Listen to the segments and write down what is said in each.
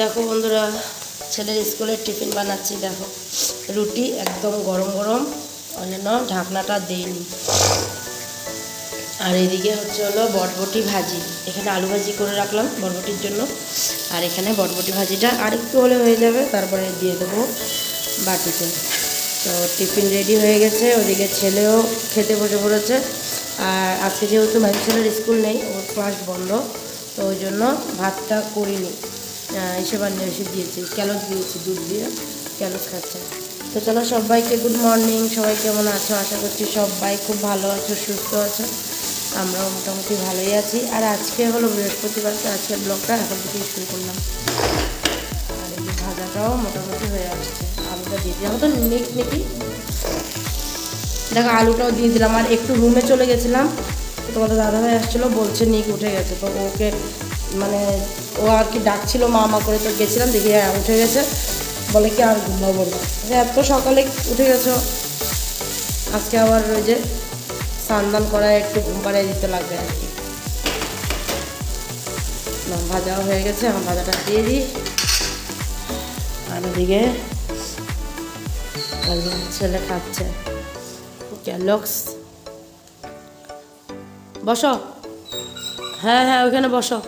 দেখো বন্ধুরা, ছেলের স্কুলের টিফিন বানাচ্ছি, দেখো। রুটি একদম গরম গরম জন্য ঢাকনাটা দেইনি। আর এদিকে হচ্ছে হলো বটবটি ভাজি। এখানে আলু ভাজি করে রাখলাম বটবটির জন্য। আর এখানে বটবটি ভাজিটা আরেকটু হলে হয়ে যাবে, তারপরে দিয়ে দেবো বাটিতে। তো টিফিন রেডি হয়ে গেছে, ওদিকে ছেলেও খেতে বসে পড়েছে। আর আজকে যেহেতু ভাই ছেলের স্কুল নেই ওর ক্লাস বন্ধ, তো ওই জন্য ভাতটা করিনি। এসে বানিয়ে এসে দিয়েছি, ক্যালস দিয়েছি, দুধ দিয়ে ক্যালস খাচ্ছে। তো চলো সবাইকে গুড মর্নিং সবাই কেমন আছো? আশা করছি সবাই খুব ভালো আছো, সুস্থ আছো। আমরাও মোটামুটি ভালোই আছি। আর আজকে হলো বৃহস্পতিবার, তো আজকের ব্লগটা এখন থেকেই শুরু করলাম। আর এই ভাজাটাও মোটামুটি হয়ে আসছে। আলুটা দিয়ে দিলাম তো নিক নিকি দেখো, আলুটাও দিয়ে দিলাম। আর একটু রুমে চলে গেছিলাম তোমাদের দাদাভাই আসছিল, বলছে নিক, উঠে গেছে। তো ওকে মানে ও আর কি ডাকছিল মা মা করে, তো গেছিলাম দেখি হ্যাঁ উঠে গেছে। বলে কি আর ঘুমাবো না। যে এত সকালে উঠে গেছো। আজকে আবার ওই যে স্নান করায় একটু ঘুম পাড়িয়ে দিতে লাগবে আর কি। ভাজাও হয়ে গেছে এখন ভাজাটা দিয়ে দিই। আর ওদিকে ছেলে খাচ্ছে। ক্যালক্স বসো। হ্যাঁ হ্যাঁ ওইখানে বসো।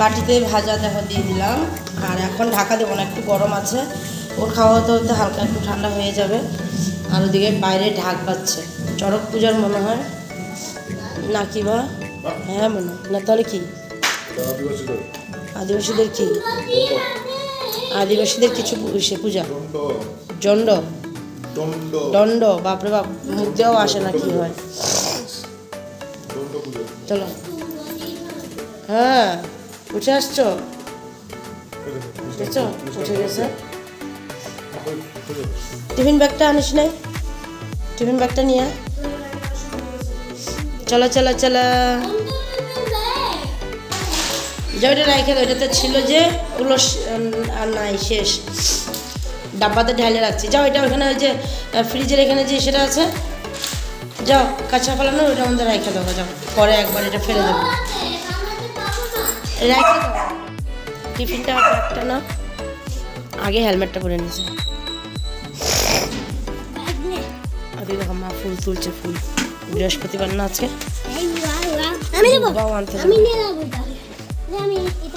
বাটিতে ভাজা দেখো দিয়ে দিলাম। আর এখন ঢাকা দেবো না একটু গরম আছে। ওর খাওয়া হতে হতে হালকা একটু ঠান্ডা হয়ে যাবে। আর ওদিকে বাইরে ঢাক পাচ্ছে চড়ক পূজার মনে হয়? না কি বা? হ্যাঁ মনে হয়। না তাহলে কি? আদিবাসীদের কি? আদিবাসীদের কিছু সে পূজা? জন্ড? দণ্ড? বাপরে বাপ মুখ দিয়েও আসে না কি হয়? চলো। হ্যাঁ। উঠে আসছো দেখছ উঠে গেছে টিফিন ব্যাগটা আনিস নাই টিফিন ব্যাগটা নিয়ে। চলো চলো চলো যে ওইটা রাখে ওইটাতে ছিল যে ওগুলো আর নাই শেষ ডাব্বাতে ঢালে রাখছি যাও এটা ওখানে ওই যে ফ্রিজের এখানে যে সেটা আছে যাও কাঁচা ফেলানো ওইটার আমাদের রেখে দেবো যাও পরে একবার এটা ফেলে দেবো রেখে টিফিনটা একটা না আগে হেলমেটটা পরে নিয়েছে। আগে দেখো মা ফুল তুলছে ফুল। বৃহস্পতিবার না আজকে?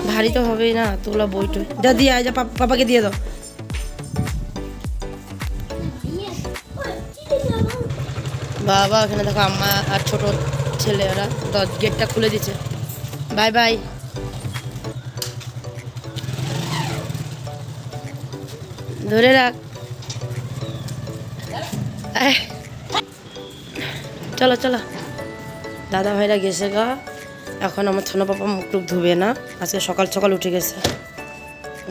ভারী তো হবেই না তোলা বই টই। যা দিয়ে আয় যা পাপ- পাপাকে দিয়ে দাও? বাবা ওখানে দেখো আম্মা আর ছোট ছেলে ওরা। গেটটা খুলে দিচ্ছে বাই বাই। ধরে রাখ। চলো চলো। দাদা ভাইরা গেছে গা। এখন আমার ছোনো পাপা মুখ টুক ধুবে না। আজকে সকাল সকাল উঠে গেছে।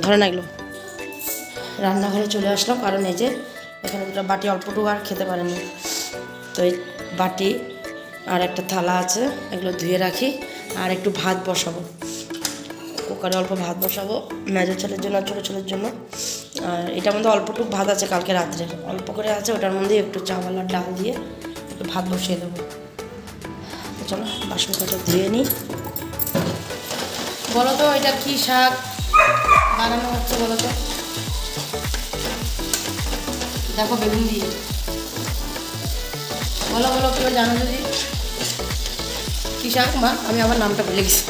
ধরে না রান্নাঘরে চলে আসলাম, কারণ এই যে এখানে দুটো বাটি অল্পটুকু আর খেতে পারেনি। তো এই বাটি আর একটা থালা আছে, এগুলো ধুয়ে রাখি। আর একটু ভাত বসাবো। কুকারে অল্প ভাত বসাবো। মেজো ছেলের জন্য আর ছোটো ছেলের জন্য। আর এটার মধ্যে অল্পটুকু ভাত আছে কালকে রাত্রে। অল্প করে আছে ওটার মধ্যে একটু চাওয়াল আর ডাল দিয়ে একটু ভাত বসিয়ে দেবো। চলো বাসন কটা ধুয়ে নিই। বলো তো এটা কী শাক? বানানো হচ্ছে বলো তো। দেখো বেগুন দিয়ে। বলো বলো কেউ জানো যদি। কী শাক মা? আমি আবার নামটা ভুলে গেছি।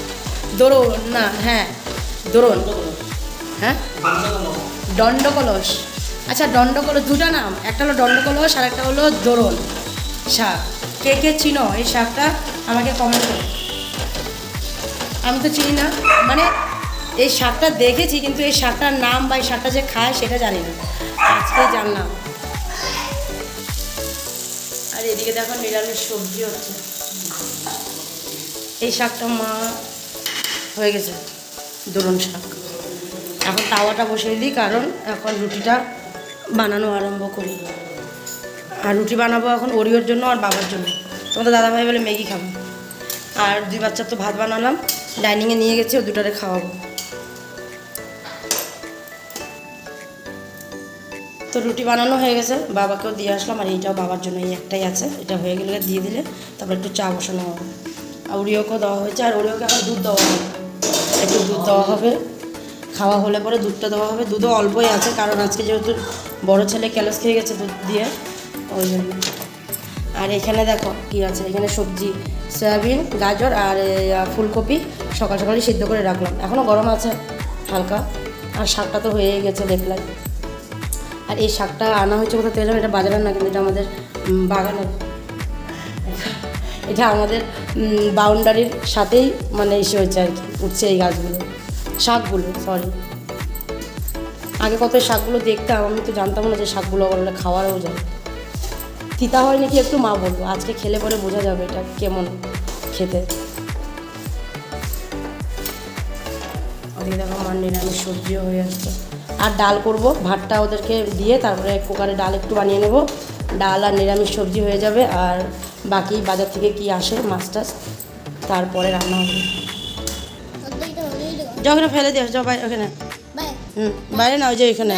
দোরণ না হ্যাঁ দোরণ হ্যাঁ? দণ্ডকলস। আচ্ছা দণ্ডকলস দুটো নাম। একটা হলো দণ্ডকলস, আর একটা হলো দোরণ শাক কে কে চিনো এই শাকটা আমাকে কমেন্ট করো। আমি তো চিনি না। মানে এই শাকটা দেখেছি, কিন্তু এই শাকটার নাম বা এই শাকটা যে খায়, সেটা জানি না। আজকেই জানলাম। আর এদিকে দেখো, নিরামিষ সবজি হচ্ছে। এই শাকটা মা, হয়ে গেছে। দরুন শাক এখন তাওয়াটা বসিয়ে দিই, কারণ এখন রুটিটা বানানো আরম্ভ করি। আর রুটি বানাবো এখন ওরিওর জন্য আর বাবার জন্য। তোমাদের দাদাভাই বলে ম্যাগি খাব। আর দুই বাচ্চার তো ভাত বানালাম, ডাইনিংয়ে নিয়ে গেছি, ও দুটারে খাওয়াবো। তো রুটি বানানো হয়ে গেছে, বাবাকেও দিয়ে আসলাম, আর এইটাও বাবার জন্য, এই একটাই আছে, এটা হয়ে গেলে দিয়ে দিলে তারপর একটু চা বসানো হবে। আর ওরিওকেও দেওয়া হয়েছে, আর ওরিওকে আবার দুধ দেওয়া হবে। একটু দুধ দেওয়া হবে। খাওয়া হলে পরে দুধটা দেওয়া হবে। দুধও অল্পই আছে, কারণ আজকে যেহেতু বড় ছেলে ক্যালাস খেয়ে গেছে দুধ দিয়ে, ওই জন্য। আর এখানে দেখো কি আছে, এখানে সবজি, সয়াবিন, গাজর আর ফুলকপি সকাল সকালই সিদ্ধ করে রাখলাম। এখনও গরম আছে হালকা, আর শাকটা তো হয়েই গেছে দেখলাম। আর এই শাকটা আনা হয়েছে কোথাও জানো? এটা বাজারের না, কিন্তু এটা আমাদের বাগানের। এটা আমাদের বাউন্ডারির সাথেই মানে এসে হয়েছে আর কি, উঠছে এই গাছগুলো। শাকগুলো সরি আগে কত শাকগুলো দেখতাম, আমি তো জানতাম না যে শাকগুলো আবার খাওয়ারও যায়। তিতা হয় নাকি একটু মা বলব আজকে খেলে পরে বোঝা যাবে এটা কেমন খেতে। ওদিকে নিরামিষ সবজিও হয়ে আসছে। আর ডাল করব, ভাতটা ওদেরকে দিয়ে তারপরে কুকারে ডাল একটু বানিয়ে নেব। ডাল আর নিরামিষ সবজি হয়ে যাবে, আর বাকি বাজার থেকে কি আসে মাছ টাছ তারপরে রান্না হবে। যাও ওখানে ফেলে দিও যাও বাইরে ওখানে। হুম বাইরে না ওই যে এখানে।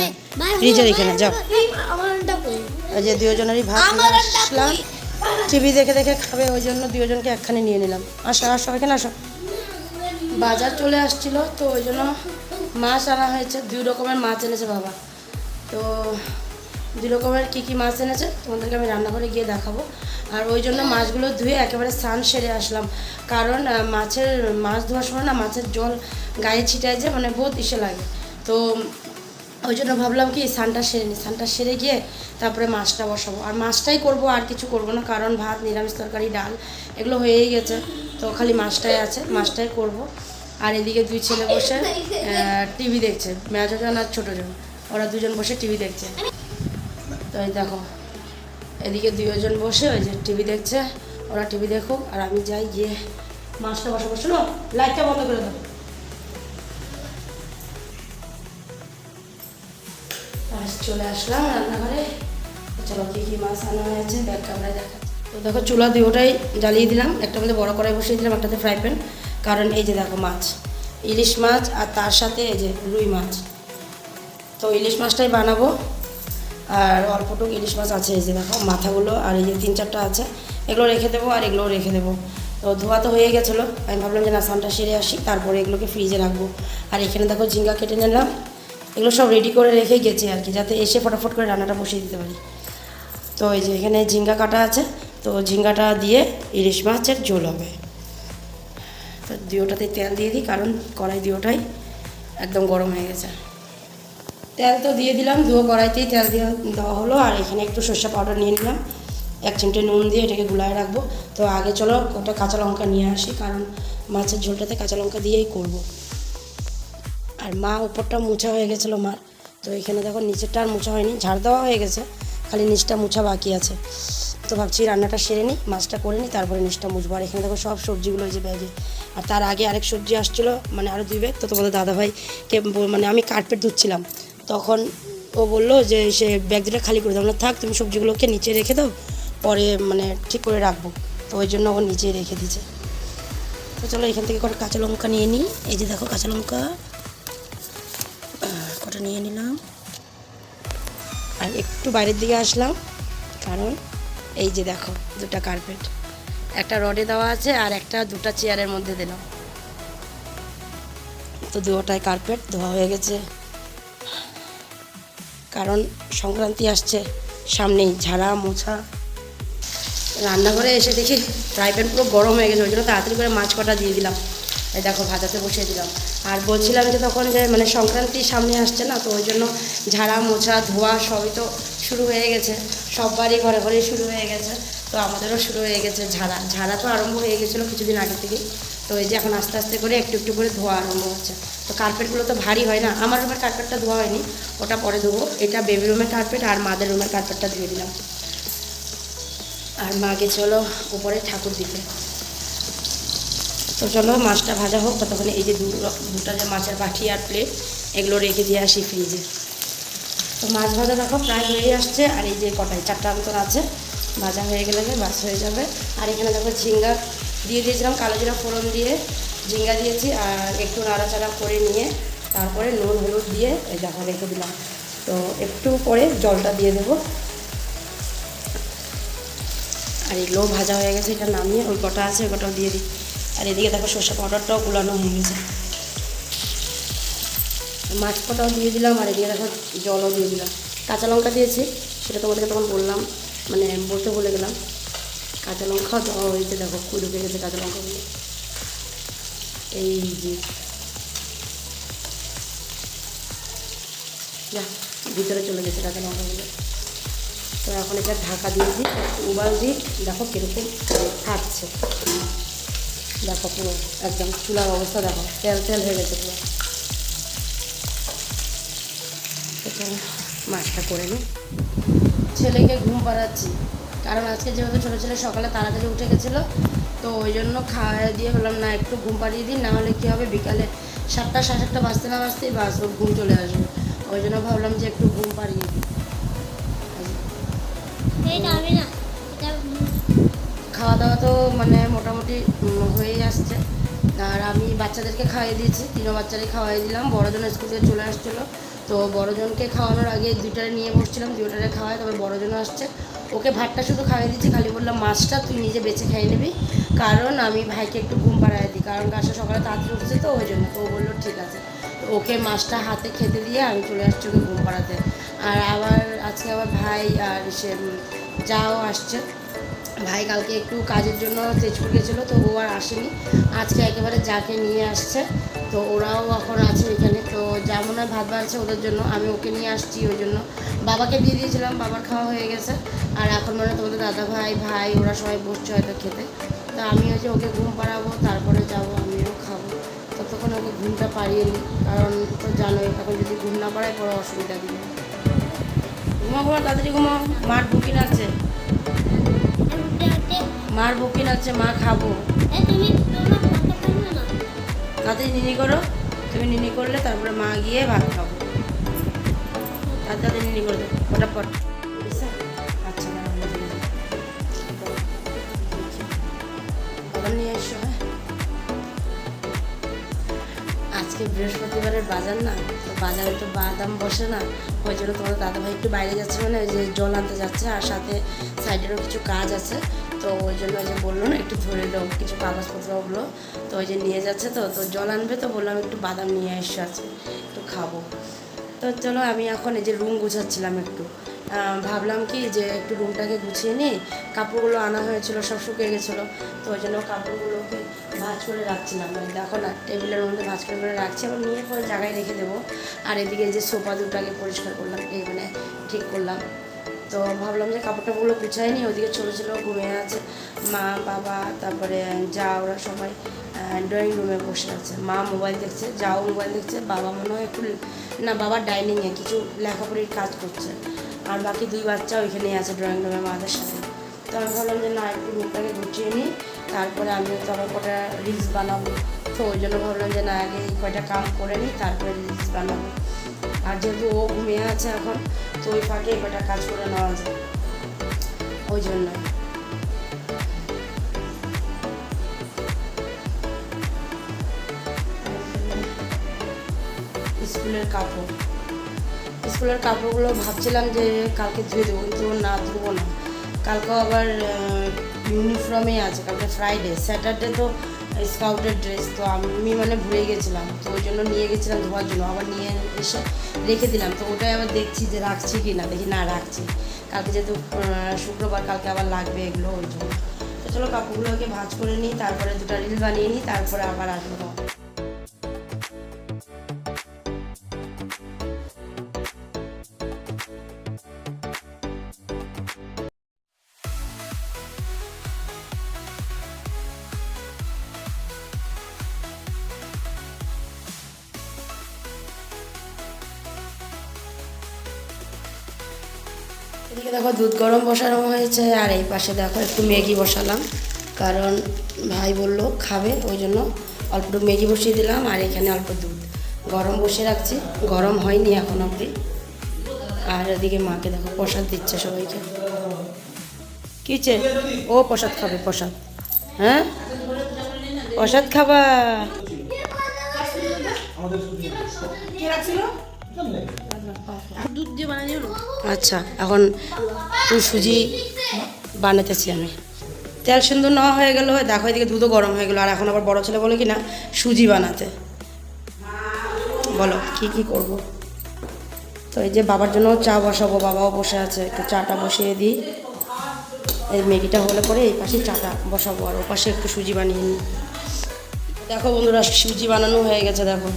ফ্রিজের এখানে যাও। ওই যে দুজনেরই ভাত আসলাম। টিভি দেখে দেখে খাবে ওই জন্য দুজনকে একখানে নিয়ে নিলাম। আসো আসো এখানে আসো। বাজার চলে আসছিল তো ওই জন্য মাছ আনা হয়েছে। দুই রকমের মাছ এনেছে বাবা। তো দুই রকমের কী কী মাছ এনেছে তোমাদেরকে আমি রান্নাঘরে গিয়ে দেখাবো। আর ওই জন্য মাছগুলো ধুয়ে একেবারে স্নান সেরে আসলাম। কারণ মাছের মাছ ধোয়ার সময় না মাছের জল গায়ে ছিটায় যে মানে বহুত ইসে লাগে। তো ওই জন্য ভাবলাম কি সানটা সেরে নিই সানটা সেরে গিয়ে তারপরে মাছটা বসাবো। আর মাছটাই করব, আর কিছু করব না। কারণ ভাত, নিরামিষ তরকারি, ডাল এগুলো হয়েই গেছে। তো খালি মাছটাই আছে, মাছটাই করব। আর এদিকে দুই ছেলে বসে টিভি দেখছে। মেজোজন আর ছোটোজন। ওরা দুজন বসে টিভি দেখছে। তো এই দেখো, এদিকে দুজন বসে ওই যে টিভি দেখছে। ওরা টিভি দেখুক। আর আমি যাই গিয়ে মাছটা বসাবো। শোনো, লাইটটা বন্ধ করে দাও। চলে আসলাম রান্নাঘরে। চলো কী কী মাছ আনা হয়েছে, ব্যাগ ক্যামেরায় দেখা তো দেখো চুলা দিয়ে ওটাই জ্বালিয়ে দিলাম। একটা মধ্যে বড় কড়াই বসিয়ে দিলাম, একটাতে ফ্রাই প্যান কারণ এই যে দেখো মাছ, ইলিশ মাছ আর তার সাথে এই যে রুই মাছ। তো ইলিশ মাছটাই বানাবো। আর অল্পটুক ইলিশ মাছ আছে, এই যে দেখো মাথাগুলো আর এই যে তিন চারটা আছে, এগুলো রেখে দেবো আর এগুলোও রেখে দেবো। তো ধোয়া তো হয়ে গেছিল, আমি ভাবলাম যে না সানটা সেরে আসি, তারপরে এগুলোকে ফ্রিজে রাখব। আর এখানে দেখো ঝিঙ্গা কেটে নিলাম। এগুলো সব রেডি করে রেখেই গেছি আর কি, যাতে এসে ফটাফট করে রান্নাটা বসিয়ে দিতে পারি। তো এই যে এখানে ঝিঙ্গা কাটা আছে, তো ঝিঙ্গাটা দিয়ে ইলিশ মাছের ঝোল হবে। তো দিওটাতে তেল দিয়ে দিই, কারণ কড়াই দিওটাই একদম গরম হয়ে গেছে। তেল তো দিয়ে দিলাম দুটো কড়াইতেই তেল দিয়ে দেওয়া হলো, আর এখানে একটু সর্ষে পাউডার নিয়ে নিলাম। এক চিমটে নুন দিয়ে এটাকে গুলায় রাখব। তো আগে চলো, ওটা কাঁচা লঙ্কা নিয়ে আসি, কারণ মাছের ঝোলটাতে কাঁচা লঙ্কা দিয়েই করব। আর মা উপরটা মুছা হয়ে গেছিল মার। তো এখানে দেখো নিচেরটা আর মুছা হয়নি, ঝাড় দেওয়া হয়ে গেছে, খালি নিচটা মুছা বাকি আছে। তো ভাবছি রান্নাটা সেরে নিই, মাছটা করে নিই, তারপরে নিচটা মুছবো। আর এখানে দেখো সব সবজিগুলো যে ব্যাগে। আর তার আগে আরেক সবজি আসছিল মানে আরও দুই ব্যাগ, তো তোমাদের দাদাভাইকে মানে আমি কার্পেট ধুচ্ছিলাম। তখন ও বলল যে, সে ব্যাগ দুটো খালি করে দাও। না থাক, তুমি সবজিগুলোকে নিচে রেখে দাও, পরে মানে ঠিক করে রাখব। তো ওই জন্য ও নিচেই রেখে দিয়েছে। তো চলো এখান থেকে কটা কাঁচা লঙ্কা নিয়ে নিই। এই যে দেখো কাঁচা লঙ্কা আহ, নিয়ে নিলাম। আর একটু বাইরের দিকে আসলাম কারণ এই যে দেখো দুটো কার্পেট একটা রডে দেওয়া আছে আর একটা দুটো চেয়ারের মধ্যে দিলাম। তো দুটাই কার্পেট ধোয়া হয়ে গেছে। কারণ সংক্রান্তি আসছে সামনেই ঝাড়া মোছা। রান্নাঘরে এসে দেখি ফ্রাই প্যান পুরো গরম হয়ে গেছে ওই জন্য তাড়াতাড়ি করে মাছ কটা দিয়ে দিলাম। এই দেখো ভাজাতে বসিয়ে দিলাম। আর বলছিলাম যে তখন যে মানে সংক্রান্তি সামনে আসছে না, তো ওই জন্য ঝাড়া, মোছা, ধোয়া সবই তো শুরু হয়ে গেছে। সব বাড়ি ঘরে ঘরে শুরু হয়ে গেছে, তো আমাদেরও শুরু হয়ে গেছে ঝাড়া। ঝাড়া তো আরম্ভ হয়ে গেছিল কিছুদিন আগে থেকেই, তো এই যে এখন আস্তে আস্তে করে একটু একটু করে ধোয়া আরম্ভ হচ্ছে। তো কার্পেটগুলো তো ভারী হয় না, আমার রুমের কার্পেটটা ধোয়া হয়নি, ওটা পরে ধোবো। এটা বেবি রুমের কার্পেট আর মাদের রুমের কার্পেটটা ধুয়ে দিলাম। আর মা গেছে হলো উপরে ঠাকুর দিতে তো চলো মাছটা ভাজা হোক, ততক্ষণে এই যে দুটা যে মাছের বাটি আর প্লেট এগুলো রেখে দিয়ে আসি ফ্রিজে তো মাছ ভাজা দেখো প্রায় হয়ে আসছে, আর এই যে কটাই চারটা মতন আছে। ভাজা হয়ে গেলে যে বাস হয়ে যাবে। আর এখানে দেখো ঝিঙ্গা দিয়ে দিয়েছিলাম, কালো জিরা ফোড়ন দিয়ে ঝিঙ্গা দিয়েছি, আর একটু নাড়াচাড়া করে নিয়ে তারপরে নুন, হলুদ দিয়ে এই দেখো রেখে দিলাম। তো একটু পরে জলটা দিয়ে দেবো। আর এগুলোও ভাজা হয়ে গেছে, এটা নামিয়ে ওই কটা আছে ওই কটাও দিয়ে দিই। আর এদিকে দেখো সর্ষে পাউডারটাও গুলানো হয়ে গেছে। মাছ কটাও দিয়ে দিলাম, আর এদিকে দেখো জলও দিয়ে দিলাম। কাঁচা লঙ্কা দিয়েছি, সেটা তোমাদেরকে তখন বললাম মানে বলতে বলে গেলাম। কাঁচা লঙ্কা দেওয়া হয়েছে দেখো, কুই ঢুকে গেছে কাঁচা লঙ্কাগুলো। এই যে। ভিতরে চলে গেছে কাঁচা লঙ্কাগুলো। তো এখন এটা ঢাকা দিয়ে দিই উবাল দিই, দেখো কীরকম থাকছে। দেখো পুরো, একদম চুলার অবস্থা দেখো, তেল তেল হয়ে গেছে পুরো। মাছটা করে নিই। ছেলেকে ঘুম পাড়াচ্ছি, কারণ আজকে যেহেতু ছোটো ছেলে সকালে তাড়াতাড়ি উঠে গেছিল, তো ওই জন্য খাওয়া দিয়ে বললাম, না, একটু ঘুম পাড়িয়ে দিই না হলে কী হবে? বিকালে সাতটা, সাড়ে সাতটা বাজতে না বাজতেই বাস ঘুম চলে আসবে। ওই জন্য ভাবলাম যে একটু ঘুম পাড়িয়ে দিই। হবে না খাওয়া দাওয়া তো মানে মোটামুটি হয়েই আসছে। আর আমি বাচ্চাদেরকে খাইয়ে দিয়েছি, তিনও বাচ্চারই খাওয়াই দিলাম। বড়জন স্কুল থেকে চলে আসছিল। তো বড়জনকে খাওয়ানোর আগে দুইটারে নিয়ে বসছিলাম, দুইটারে খাওয়াই তবে বড়জনও আসছে। ওকে ভাতটা শুধু খাইয়ে দিচ্ছি খালি বললাম, মাছটা তুই নিজে বেছে খেয়ে নিবি। কারণ আমি ভাইকে একটু ঘুম পাড়াই দিই, কারণ গাছটা সকালে তাড়াতাড়ি উঠছে তো, ওই জন্য। তো ও বলল, ঠিক আছে। ওকে মাছটা হাতে খেতে দিয়ে আমি চলে আসছি ওকে ঘুম পাড়াতে। আর আবার, আজকে আবার ভাই আর সে যাও আসছে। ভাই কালকে একটু কাজের জন্য তেজপুর গেছিল, তো ও আর আসেনি। আজকে একেবারে যাকে নিয়ে আসছে, তো ওরাও এখন আছে এখানে। তো যেমন ভাত বাড়ছে ওদের জন্য, আমি ওকে নিয়ে আসছি ওই জন্য। বাবাকে দিয়ে দিয়েছিলাম, বাবার খাওয়া হয়ে গেছে। আর এখন মানে তোমাদের দাদা ভাই ভাই, ওরা সবাই বসছে হয়তো খেতে। তো আমি হচ্ছে ওকে ঘুম পাড়াবো, তারপরে যাব, আমিও খাব। ততক্ষণ ওকে ঘুমটা পাড়িয়ে নিই, কারণ তো জানোই, এখন যদি ঘুম না পাড়ায় পরে অসুবিধা দিবে। ঘুমা ঘুমা তাড়াতাড়ি ঘুমা মাঠ বুকিং আছে মার বুকিং আছে মা খাব। তাড়াতাড়ি নিনি করো। তুমি নিনি করলে তারপরে মা গিয়ে ভাত খাব। তাড়াতাড়ি নিনি করে দেবো ফটাফট। আচ্ছা। আবার নিয়ে এসো হ্যাঁ। আজকে বৃহস্পতিবারের বাজার না তো বাজারে তো বাদাম বসে না। ওই জন্য তোমার দাদাভাই একটু বাইরে যাচ্ছে মানে ওই যে জল আনতে যাচ্ছে আর সাথে সাইডেরও কিছু কাজ আছে। তো ওই জন্য যে বলল না, একটু ধরে দাও, কিছু কাগজপত্র ওগুলো। তো ওই যে নিয়ে যাচ্ছে তো তো জল আনবে তো, বললাম একটু বাদাম নিয়ে এসে আছে একটু খাব। তো চলো আমি এখন এই যে রুম গুছাচ্ছিলাম একটু। ভাবলাম কি যে একটু রুমটাকে গুছিয়ে নিই, কাপড়গুলো আনা হয়েছিল, সব শুকিয়ে গেছিল। তো ওই জন্য কাপড়গুলোকে ভাঁজ করে রাখছিলাম। দেখো না, টেবিলের মধ্যে ভাঁজ করে করে রাখছি এবং নিয়ে পরে জায়গায় রেখে দেবো। আর এদিকে যে সোফা দুটাকে পরিষ্কার করলাম, এই মানে ঠিক করলাম। তো ভাবলাম যে কাপড় টাপড়গুলো গুছাই নি ওদিকে ছোটো ছিল ঘুমিয়ে আছে। মা, বাবা, তারপরে যা, ওরা সবাই ড্রয়িং রুমে বসে আছে। মা মোবাইল দেখছে, যাও মোবাইল দেখছে, বাবা মনে হয় একটু না, বাবা ডাইনিংয়ে কিছু লেখাপড়ির কাজ করছে। আর বাকি দুই বাচ্চা ওইখানেই আছে ড্রয়িং রুমে মাদের সাথে। তো আমি ভাবলাম যে না, একটু রুমটাকে গুছিয়ে নিই, তারপরে আমি তো আবার কটা রিলস বানাবো। তো ওই জন্য ভাবলাম যে না, আগে কয়টা কাম করে নিই, তারপরে রিলস বানাবো। আর যেহেতু ও ঘুমিয়ে আছে এখন, তো ওই ফাঁকে কয়টা কাজ করে নেওয়া যায় ওই জন্য। স্কুলের কাপড়। স্কুলের কাপড়গুলো ভাবছিলাম যে কালকে ধুয়ে দেবো, কিন্তু না ধুবো না। কালকেও আবার ইউনিফর্মেই আছে, কালকে ফ্রাইডে স্যাটারডে তো স্কাউটের ড্রেস, তো আমি মানে ভুলে গেছিলাম, তো ওই জন্য নিয়ে গেছিলাম ধোয়ার জন্য, আবার নিয়ে এসে রেখে দিলাম, তো ওটাই আবার দেখছি যে রাখছি কি না, দেখি না রাখছি। কালকে যেহেতু শুক্রবার, কালকে আবার লাগবে এগুলো, ওই জন্য। তো চলো কাপড়গুলোকে ভাজ করে নিই, তারপরে দুটা রিল বানিয়ে নিই, তারপরে আবার আসব। এদিকে দেখো দুধ গরম বসানো হয়েছে আর এই পাশে দেখো একটু ম্যাগি বসালাম। কারণ ভাই বলল খাবে ওই জন্য অল্প একটু ম্যাগি বসিয়ে দিলাম আর এখানে অল্প দুধ। গরম বসে রাখছি গরম হয়নি এখন অবধি আর এদিকে মাকে দেখো প্রসাদ দিচ্ছে সবাইকে। কিছে ও প্রসাদ খাবে প্রসাদ। হ্যাঁ? প্রসাদ খাবা। আচ্ছা এখন সুজি বানাতেছি আমি। তেল সুন্দর নেওয়া হয়ে গেল দেখো এদিকে দুধও গরম হয়ে গেলো, আর এখন আবার বড় ছেলে বলে কি না সুজি বানাতে। বলো, কি কি করব? তো এই যে বাবার জন্য চা বসাবো, বাবাও বসে আছে, একটু চাটা বসিয়ে দিই। এই ম্যাগিটা হলে পরে এই পাশে চাটা বসাবো, আর ও পাশে একটু সুজি বানিয়ে নিই। দেখো বন্ধুরা, সুজি বানানো হয়ে গেছে, দেখো।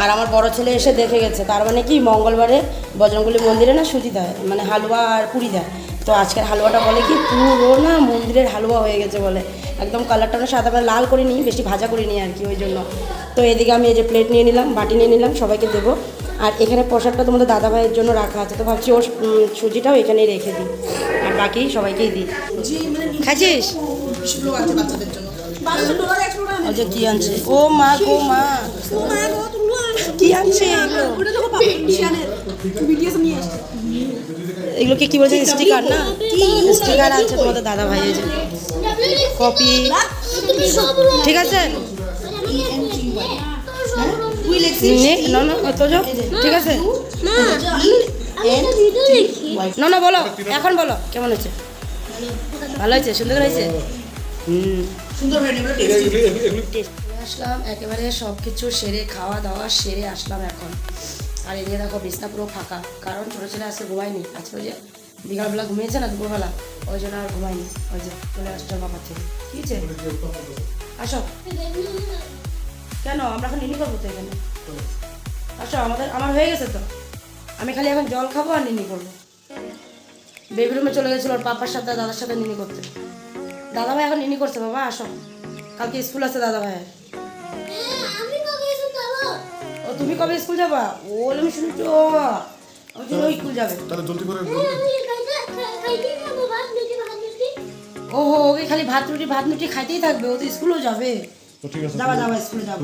আর আমার বড় ছেলে এসে দেখে গেছে। তার মানে কি মঙ্গলবারে বজরঙ্গলী মন্দিরে না সুজি দেয় মানে হালুয়া আর পুরি দেয়। তো আজকের হালুয়াটা বলে কি পুরো না মন্দিরের হালুয়া হয়ে গেছে বলে। একদম কালারটা না সাদা লাল করে নিই বেশি ভাজা করে নিই আর কি ওই জন্য। তো এদিকে আমি এই যে প্লেট নিয়ে নিলাম বাটি নিয়ে নিলাম সবাইকে দেবো। আর এখানে প্রসাদটা তোমাদের দাদা ভাইয়ের জন্য রাখা আছে তো ভাবছি ওর সুজিটাও এখানেই রেখে দিই। আর বাকি সবাইকেই দিই। খাইছিস? বাচ্চাদের জন্য। কি আনছে ও মা। গো মা কি আনছে? এগুলোকে কি বলছে? স্টিকার না? স্টিকার আছে তোমাদের দাদা ভাই যে। কপি ঠিক আছে? নে না না ঠিক আছে? না না বলো এখন বলো কেমন হয়েছে? ভালো হয়েছে সুন্দর হয়েছে? হুম। সুন্দর আসলাম, একেবারে সব কিছু সেরে খাওয়া দাওয়া সেরে আসলাম এখন। আর এদিকে দেখো, বিছনা পুরো ফাঁকা, কারণ ছোটো ছেলে আজকে ঘুমায়নি। আজকে ওই যে বিকালবেলা ঘুমিয়েছে না, দুপুরবেলা? ওই জন্য আর ঘুমায়নি। ওই যে চলে আসছে বাবার থেকে। কী হয়েছে? আসো। কেন? আমরা এখন নিনি করব তো এখানে? আসো, আমাদের, আমার হয়ে গেছে তো। আমি খালি এখন জল খাব আর নিনি করব। বেবি রুমে চলে গেছিল ওর পাপার সাথে, দাদার সাথে নিনি করতে। দাদা ভাই এখন নিনি করছে, বাবা, আসো। কালকে স্কুল আছে দাদা তুমি কবে স্কুল যাবা? ও আমি শুনেছি ও আমি শুনে ওই স্কুল যাবে। তাহলে জলদি করে ও হো ওকে খালি ভাত রুটি ভাত রুটি খাইতেই থাকবে ও তো স্কুলেও যাবে। তো ঠিক আছে যাবা যাবা স্কুলে যাব।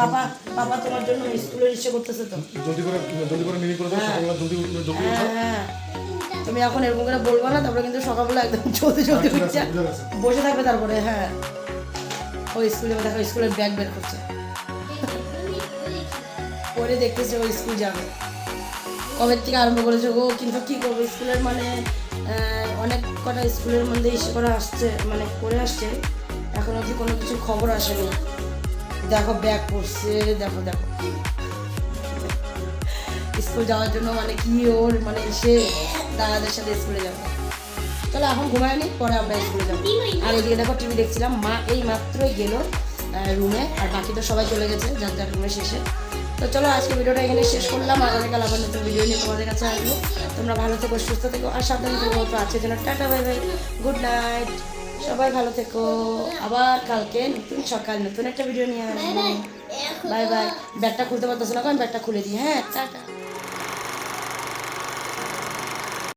পাপা পাপা তোমার জন্য স্কুলের ইচ্ছে করতেছে তো। জলদি করে জলদি করে মিনি করে দাও সকালবেলা জলদি জলদি হ্যাঁ হ্যাঁ। তুমি এখন এরকম করে বলব না তারপরে কিন্তু সকালবেলা একদম জলদি জলদি বুঝে গেছে। বসে থাকবে তারপরে হ্যাঁ। ও স্কুলে দেখো স্কুলের ব্যাগ বের করছে। পরে দেখতেছে ও স্কুল যাবে। কবে থেকে আরম্ভ করেছে ও, কিন্তু কী করব? স্কুলের মানে অনেক কটা স্কুলের মধ্যে ইসে করে আসছে মানে করে আসছে। এখন অবধি কোনো কিছু খবর আসেনি। দেখো, ব্যাগ পড়ছে, দেখো দেখো। স্কুল যাওয়ার জন্য মানে কি ওর মানে সে দাদাদের সাথে স্কুলে যাবে। চলো, এখন ঘুমায়নি পরে আমরা স্কুলে যাব। আর এদিকে দেখো, টিভি দেখছিলাম, মা এই মাত্রই গেল রুমে আর বাকি তো সবাই চলে গেছে, যার যার রুমে শেষে। তো চলো আজকে ভিডিওটা এখানে শেষ করলাম। আগামীকাল আবার নতুন ভিডিও নিয়ে তোমাদের কাছে আসব। তোমরা ভালো থেকো সুস্থ থেকো আর সাবধানে থেকো। তো আজকের জন্য tata bye bye. Good night সবাই ভালো থেকো। আবার কালকে নতুন সকাল নতুন একটা ভিডিও নিয়ে আসব। Bye bye. ব্যাগটা খুলতে পারতেছো না কারণ ব্যাগটা খুলে দিই। হ্যাঁ টাটা।